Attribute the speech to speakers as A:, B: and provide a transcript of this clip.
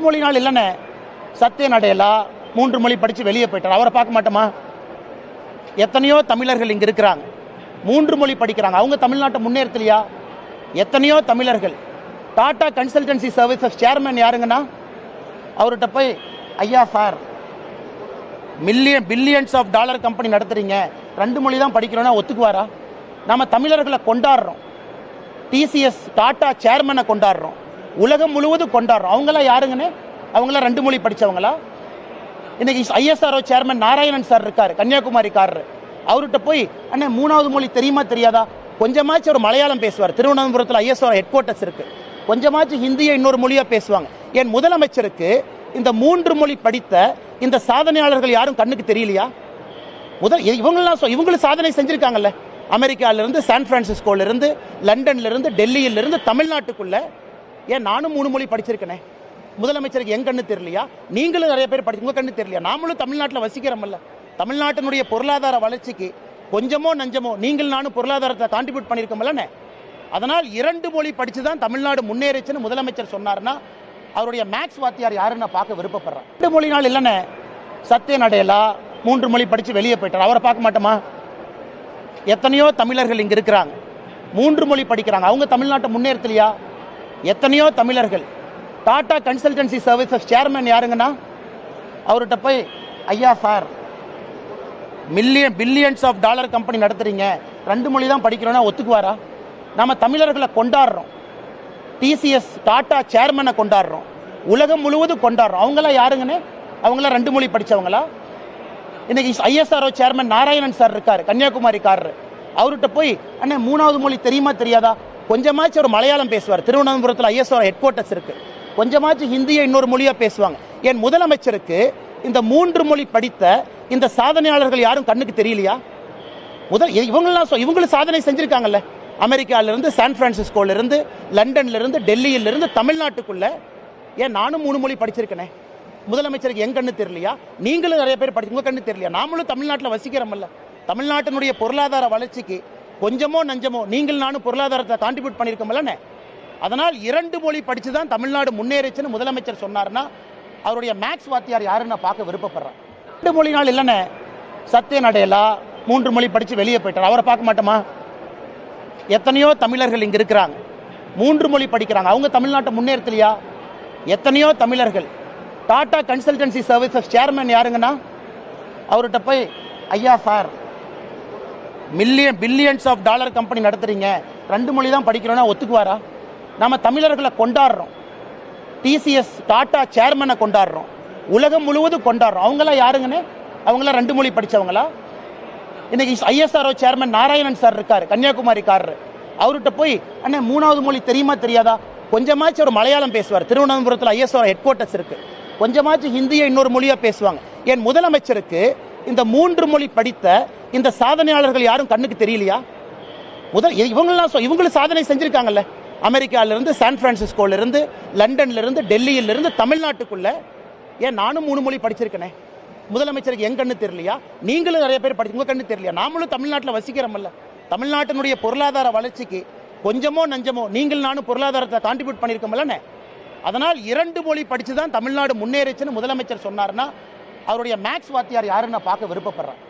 A: மொழி நாள் இல்லைண்ணே. சத்திய நடையலா? மூன்று மொழி படித்து வெளியே போயிட்டார். அவரை பார்க்க மாட்டோமா? எத்தனையோ தமிழர்கள் இங்கே இருக்கிறாங்க. மூன்று மொழி படிக்கிறாங்க. அவங்க தமிழ்நாட்டை முன்னேற்றலையா எத்தனையோ தமிழர்கள். டாடா கன்சல்டன்சி சர்வீசஸ் சேர்மேன் யாருங்கன்னா? அவர்கிட்ட போய் ஐயா sir million billions of dollar company நடத்துறீங்க. ரெண்டு மொழி தான் படிக்கிறோன்னா ஒத்துக்குவாரா? நம்ம தமிழர்களை கொண்டாடுறோம். டிசிஎஸ் டாடா சேர்மனை கொண்டாடுறோம். உலகம் முழுவதும் கொண்டாடுறோம். அவங்களாம் யாருங்கன்னு? அவங்களாம் ரெண்டு மொழி படித்தவங்களா இன்னைக்கு ஐஎஸ்ஆர்ஓ சேர்மன் நாராயணன் சார் இருக்கார் கன்னியாகுமரிக்காரர். அவர்கிட்ட போய் அண்ணே மூணாவது மொழி தெரியுமா தெரியாதா? கொஞ்சமாச்சும் ஒரு மலையாளம் பேசுவார். திருவனந்தபுரத்தில் ஐஎஸ்ஆர் ஹெட் குவார்ட்டர்ஸ் இருக்கு. கொஞ்சமாச்சும் ஹிந்தியை இன்னொரு மொழியாக பேசுவாங்க. என் முதலமைச்சருக்கு இந்த மூன்று மொழி படித்த இந்த சாதனையாளர்கள் யாரும் கண்ணுக்கு தெரியலையா? முதல் இவங்கெல்லாம் சொ- இவங்களும் சாதனை செஞ்சுருக்காங்கல்ல. அமெரிக்காவிலிருந்து சான் பிரான்சிஸ்கோலேருந்து லண்டன்லேருந்து டெல்லியிலிருந்து தமிழ்நாட்டுக்குள்ளே ஏன் நானும் மூணு மொழி படிச்சிருக்கேனே? முதலமைச்சருக்கு என் கண்ணு தெரியலையா? நீங்களும் நிறைய பேர் படிச்சு உங்க கண்ணு தெரியலையா? நாமளும் தமிழ்நாட்டில் வசிக்கிறோம்ல. தமிழ்நாட்டினுடைய பொருளாதார வளர்ச்சிக்கு கொஞ்சமோ நஞ்சமோ நீங்கள் நானும் பொருளாதாரத்தை கான்ட்ரிபியூட் பண்ணியிருக்கோம்லண்ணே அதனால் இரண்டு மொழி படித்து தான் தமிழ்நாடு முன்னேறிச்சுன்னு முதலமைச்சர் சொன்னார்னா அவருடைய மேக்ஸ் வாத்தியார் யாருன்னு பார்க்க விருப்பப்படுறேன். ரெண்டு மொழி நாள் இல்லைண்ணே. சத்திய நடையலா மூன்று மொழி படித்து வெளியே போயிட்டார். அவரை பார்க்க மாட்டோமா? எத்தனையோ தமிழர்கள் இங்கே இருக்கிறாங்க. மூன்று மொழி படிக்கிறாங்க. அவங்க தமிழ்நாட்டை முன்னேற்றலையா எத்தனையோ தமிழர்கள். டாடா கன்சல்டன்சி சர்வீசஸ் சேர்மேன் யாருங்கன்னா? அவர்கிட்ட போய் ஐயா sir million billions of dollar company நடத்துறீங்க. ரெண்டு மொழி தான் படிக்கிறோன்னா ஒத்துக்குவாரா? நம்ம தமிழர்களை கொண்டாடுறோம். டிசிஎஸ் டாடா சேர்மனை கொண்டாடுறோம். உலகம் முழுவதும் கொண்டாடுறோம். அவங்களாம் யாருங்கன்னு? அவங்களாம் ரெண்டு மொழி படிச்சவங்களா? இன்னைக்கு ஐஎஸ்ஆர்ஓ சேர்மன் நாராயணன் சார் இருக்கார் கன்னியாகுமரிக்காரர். அவர்கிட்ட போய் அண்ணே மூணாவது மொழி தெரியுமா தெரியாதா? கொஞ்சமாச்சும் ஒரு மலையாளம் பேசுவார். திருவனந்தபுரத்தில் ஐஎஸ்ஆர் ஹெட் குவார்ட்டர்ஸ் இருக்குது கொஞ்சமாச்சும் ஹிந்தியை இன்னொரு மொழியாக பேசுவாங்க. என் முதலமைச்சருக்கு இந்த மூன்று மொழி படித்த இந்த சாதனையாளர்கள் யாரும் கண்ணுக்கு தெரியலையா? முதல் இவங்களாம் சொ- இவங்களும் சாதனை செஞ்சுருக்காங்கல்ல. அமெரிக்காவிலிருந்து சான் ஃப்ரான்சிஸ்கோலேருந்து லண்டன்லேருந்து டெல்லியிலிருந்து தமிழ்நாட்டுக்குள்ளே. ஏன் நானும் மூணு மொழி படிச்சிருக்கேனே? முதலமைச்சருக்கு என் கண்ணு தெரியலையா? நீங்களும் நிறைய பேர் படிச்சு உங்கள் கண்ணு தெரியலையா? நாமளும் தமிழ்நாட்டில் வசிக்கிறோம்ல. தமிழ்நாட்டினுடைய பொருளாதார வளர்ச்சிக்கு கொஞ்சமோ நஞ்சமோ நீங்கள் நானும் பொருளாதாரத்தை கான்ட்ரிபியூட் பண்ணியிருக்கோம்லண்ணே அதனால் இரண்டு மொழி படித்து தான் தமிழ்நாடு முன்னேறிச்சுன்னு முதலமைச்சர் சொன்னார்னா அவருடைய மேக்ஸ் வாத்தியார் யாருன்னு நான் பார்க்க விருப்பப்படுறேன். ரெண்டு மொழி நாள் இல்லைண்ணே. சத்திய நடையலா மூன்று மொழி படித்து வெளியே போயிட்டார். அவரை பார்க்க மாட்டோமா? எத்தனையோ தமிழர்கள் இங்கே இருக்கிறாங்க. மூன்று மொழி படிக்கிறாங்க. அவங்க தமிழ்நாட்டை முன்னேற்றலையா எத்தனையோ தமிழர்கள். டாடா கன்சல்டன்சி சர்வீசஸ் சேர்மேன் யாருங்கன்னா? அவர்கிட்ட போய் ஐயா sir million billions of dollar company நடத்துறீங்க. ரெண்டு மொழி தான் படிக்கிறோன்னா ஒத்துக்குவாரா? நம்ம தமிழர்களை கொண்டாடுறோம். டிசிஎஸ் டாடா சேர்மனை கொண்டாடுறோம். உலகம் முழுவதும் கொண்டாடுறோம். அவங்களாம் யாருங்கன்னு? அவங்களாம் ரெண்டு மொழி படித்தவங்களா இன்னைக்கு ஐஎஸ்ஆர்ஓ சேர்மன் நாராயணன் சார் இருக்கார் கன்னியாகுமரிக்காரர். அவர்கிட்ட போய் அண்ணே மூணாவது மொழி தெரியுமா தெரியாதா? கொஞ்சமாச்சும் ஒரு மலையாளம் பேசுவார். திருவனந்தபுரத்தில் ஐஎஸ்ஆர் ஹெட் குவார்ட்டர்ஸ் இருக்குது கொஞ்சமாச்சும் ஹிந்தியை இன்னொரு மொழியாக பேசுவாங்க. என் முதலமைச்சருக்கு இந்த மூன்று மொழி படித்த இந்த சாதனையாளர்கள் யாரும் கண்ணுக்கு தெரியலையா? முதல் இவங்கெல்லாம் சொ- இவங்களும் சாதனை செஞ்சிருக்காங்கல்ல. அமெரிக்காவிலிருந்து சான் பிரான்சிஸ்கோல இருந்து லண்டன்ல இருந்து தமிழ்நாட்டுக்குள்ள. ஏன் நானும் மூணு மொழி படிச்சிருக்கேனே? முதலமைச்சருக்கு என் கண்ணு தெரியலையா? நீங்களும் நிறைய பேர் படிச்சு உங்க கண்ணு தெரியலையா? நாமளும் தமிழ்நாட்டில் வசிக்கிறோம்ல. தமிழ்நாட்டினுடைய பொருளாதார வளர்ச்சிக்கு கொஞ்சமோ நஞ்சமோ நீங்கள் நானும் பொருளாதாரத்தை கான்ட்ரிபியூட் பண்ணியிருக்கோம்லண்ணே அதனால் இரண்டு மொழி படிச்சு தான் தமிழ்நாடு முன்னேறிச்சுன்னு முதலமைச்சர் சொன்னார்னா அவருடைய மேக்ஸ் வாத்தியார் யாருன்னு பார்க்க விருப்பப்படுறேன்.